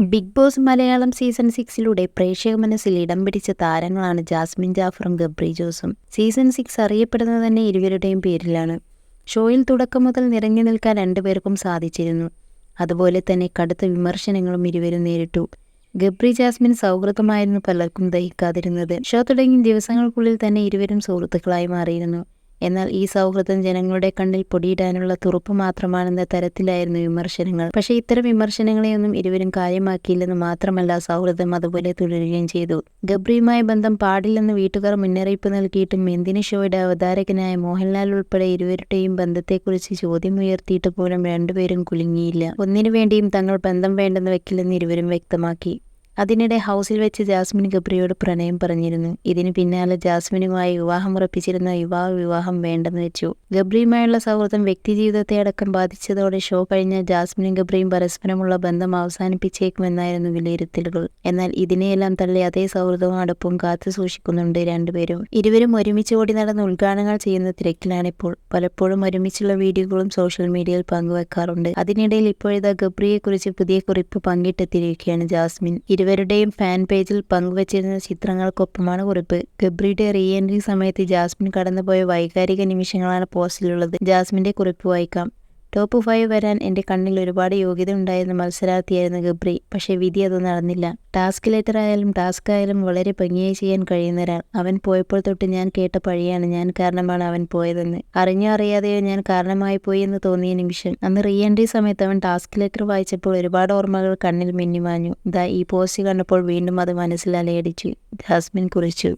Big boss Malayalam season സിക്സിലൂടെ പ്രേക്ഷക മനസ്സിൽ ഇടം പിടിച്ച താരങ്ങളാണ് ജാസ്മിൻ ജാഫറും ഗബ്രി ജോസും. സീസൺ സിക്സ് അറിയപ്പെടുന്നത് തന്നെ ഇരുവരുടെയും പേരിലാണ്. ഷോയിൽ തുടക്കം മുതൽ നിറഞ്ഞു നിൽക്കാൻ രണ്ടുപേർക്കും സാധിച്ചിരുന്നു. അതുപോലെ തന്നെ കടുത്ത വിമർശനങ്ങളും ഇരുവരും നേരിട്ടു. ഗബ്രി ജാസ്മിൻ സൗഹൃദമായിരുന്നു പലർക്കും ദഹിക്കാതിരുന്നത്. ഷോ തുടങ്ങിയ ദിവസങ്ങൾക്കുള്ളിൽ തന്നെ ഇരുവരും സുഹൃത്തുക്കളായി മാറിയിരുന്നു. എന്നാൽ ഈ സൗഹൃദം ജനങ്ങളുടെ കണ്ണിൽ പൊടിയിടാനുള്ള തുറുപ്പ് മാത്രമാണെന്ന തരത്തിലായിരുന്നു വിമർശനങ്ങൾ. പക്ഷേ ഇത്തരം വിമർശനങ്ങളെയൊന്നും ഇരുവരും കാര്യമാക്കിയില്ലെന്ന് മാത്രമല്ല സൗഹൃദം അതുപോലെ തുടരുകയും ചെയ്തു. ഗബ്രിയുമായി ബന്ധം പാടില്ലെന്ന് വീട്ടുകാർ മുന്നറിയിപ്പ് നൽകിയിട്ടും എന്തിന് ഷോയുടെ അവതാരകനായ മോഹൻലാൽ ഉൾപ്പെടെ ഇരുവരുടെയും ബന്ധത്തെക്കുറിച്ച് ചോദ്യം ചോദ്യമുയർത്തിയിട്ട് പോലും രണ്ടുപേരും കുലുങ്ങിയില്ല. ഒന്നിനു വേണ്ടിയും തങ്ങൾ ബന്ധം വേണ്ടെന്ന് വെക്കില്ലെന്ന് ഇരുവരും വ്യക്തമാക്കി. അതിനിടെ ഹൗസിൽ വെച്ച് ജാസ്മിൻ ഗബ്രിയോട് പ്രണയം പറഞ്ഞിരുന്നു. ഇതിന് പിന്നാലെ ജാസ്മിനുമായി വിവാഹം ഉറപ്പിച്ചിരുന്ന യുവാവ് വിവാഹം വേണ്ടെന്ന് വെച്ചു. ഗബ്രിയുമായുള്ള സൗഹൃദം വ്യക്തിജീവിതത്തെ അടക്കം ബാധിച്ചതോടെ ഷോ കഴിഞ്ഞ ജാസ്മിനും ഗബ്രിയും പരസ്പരമുള്ള ബന്ധം അവസാനിപ്പിച്ചേക്കുമെന്നായിരുന്നു വിലയിരുത്തലുകൾ. എന്നാൽ ഇതിനെയെല്ലാം തള്ളി അതേ സൗഹൃദവും അടുപ്പും കാത്തു സൂക്ഷിക്കുന്നുണ്ട് രണ്ടുപേരും. ഇരുവരും ഒരുമിച്ച് ഓടി നടന്ന് ഉദ്ഘാടനങ്ങൾ ചെയ്യുന്ന തിരക്കിലാണിപ്പോൾ. പലപ്പോഴും ഒരുമിച്ചുള്ള വീഡിയോകളും സോഷ്യൽ മീഡിയയിൽ പങ്കുവെക്കാറുണ്ട്. അതിനിടയിൽ ഇപ്പോഴത്തെ ഗബ്രിയെക്കുറിച്ച് പുതിയ കുറിപ്പ് പങ്കിട്ടെത്തിയിരിക്കുകയാണ് ജാസ്മിൻ. ഇരുവരുടെയും ഫാൻ പേജിൽ പങ്കുവച്ചിരുന്ന ചിത്രങ്ങൾക്കൊപ്പമാണ് കുറിപ്പ്. ഗബ്രിയുടെ റീ എൻട്രി സമയത്ത് ജാസ്മിൻ കടന്നുപോയ വൈകാരിക നിമിഷങ്ങളാണ് പോസ്റ്റിലുള്ളത് ജാസ്മിന്റെ കുറിപ്പ് വായിക്കാം. ടോപ്പ് ഫൈവ് വരാൻ എന്റെ കണ്ണിൽ ഒരുപാട് യോഗ്യത ഉണ്ടായിരുന്ന മത്സരാർത്ഥിയായിരുന്നു ഗബ്രി. പക്ഷേ വിധി അത് നടന്നില്ല. ടാസ്ക് ലെറ്റർ ആയാലും ടാസ്ക് ആയാലും വളരെ ഭംഗിയായി ചെയ്യാൻ കഴിയുന്ന ഒരാൾ. അവൻ പോയപ്പോൾ തൊട്ട് ഞാൻ കേട്ട പഴിയാണ് ഞാൻ കാരണമാണ് അവൻ പോയതെന്ന്. അറിഞ്ഞോ അറിയാതെയോ ഞാൻ കാരണമായി പോയി എന്ന് തോന്നിയ നിമിഷം അന്ന് റീ എൻട്രി സമയത്ത് അവൻ ടാസ്ക് ലെറ്റർ വായിച്ചപ്പോൾ ഒരുപാട് ഓർമ്മകൾ കണ്ണിൽ മിന്നിമാഞ്ഞു. ദാ ഈ പോസ്റ്റ് കണ്ടപ്പോൾ വീണ്ടും അത് മനസ്സിൽ അലയടിച്ചു. ജാസ്മിൻ കുറിച്ചു.